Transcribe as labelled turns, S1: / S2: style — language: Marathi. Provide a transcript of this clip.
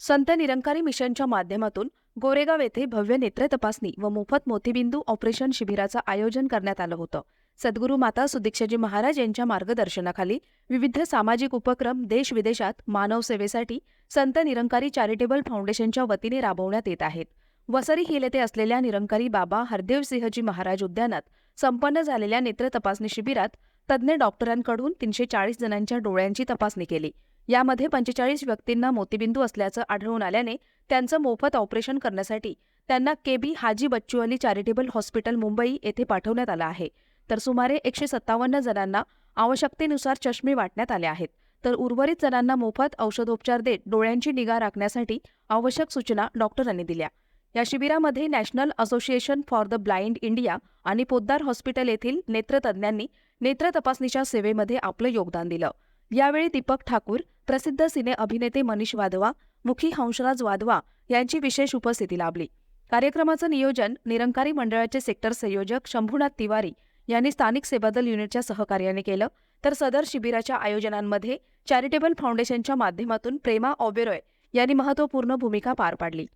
S1: संत निरंकारी मिशनच्या माध्यमातून गोरेगाव येथे भव्य नेत्र तपासणी व मोफत मोतीबिंदू ऑपरेशन शिबिराचं आयोजन करण्यात आलं होतं. सद्गुरू माता सुदीक्षाजी महाराज यांच्या मार्गदर्शनाखाली विविध सामाजिक उपक्रम देश विदेशात मानव सेवेसाठी संत निरंकारी चॅरिटेबल फाउंडेशनच्या वतीने राबवण्यात येत आहेत. वसरी हिल येथे असलेल्या निरंकारी बाबा हरदेवसिंहजी महाराज उद्यानात संपन्न झालेल्या नेत्र तपासणी शिबिरात तज्ज्ञ डॉक्टरांकडून तीनशे चाळीस जणांच्या डोळ्यांची तपासणी केली. यामध्ये पंचेचाळीस व्यक्तींना मोतीबिंदू असल्याचं आढळून आल्याने त्यांचं मोफत ऑपरेशन करण्यासाठी त्यांना KB Haji Bachu Ali charitable hospital Mumbai येथे पाठवण्यात आलं आहे. तर सुमारे एकशे सत्तावन्न जणांना आवश्यकतेनुसार चष्मे वाटण्यात आले आहेत. तर उर्वरित जणांना मोफत औषधोपचार देत डोळ्यांची निगा राखण्यासाठी आवश्यक सूचना डॉक्टरांनी दिल्या. या शिबिरामध्ये national association for the blind India आणि पोद्दार हॉस्पिटल येथील नेत्रतज्ज्ञांनी नेत्र तपासणीच्या सेवेमध्ये आपलं योगदान दिलं. यावेळी दीपक ठाकूर प्रसिद्ध सिने अभिनेते मनीष वाधवा मुखी हंसराज वाधवा यांची विशेष उपस्थिती लाभली. कार्यक्रमाचं नियोजन निरंकारी मंडळाचे सेक्टर संयोजक शंभूनाथ तिवारी यांनी स्थानिक सेवादल युनिटच्या सहकार्याने केलं. तर सदर शिबिराच्या आयोजनांमध्ये चॅरिटेबल फाउंडेशनच्या माध्यमातून प्रेमा ओबेरॉय यांनी महत्त्वपूर्ण भूमिका पार पाडली.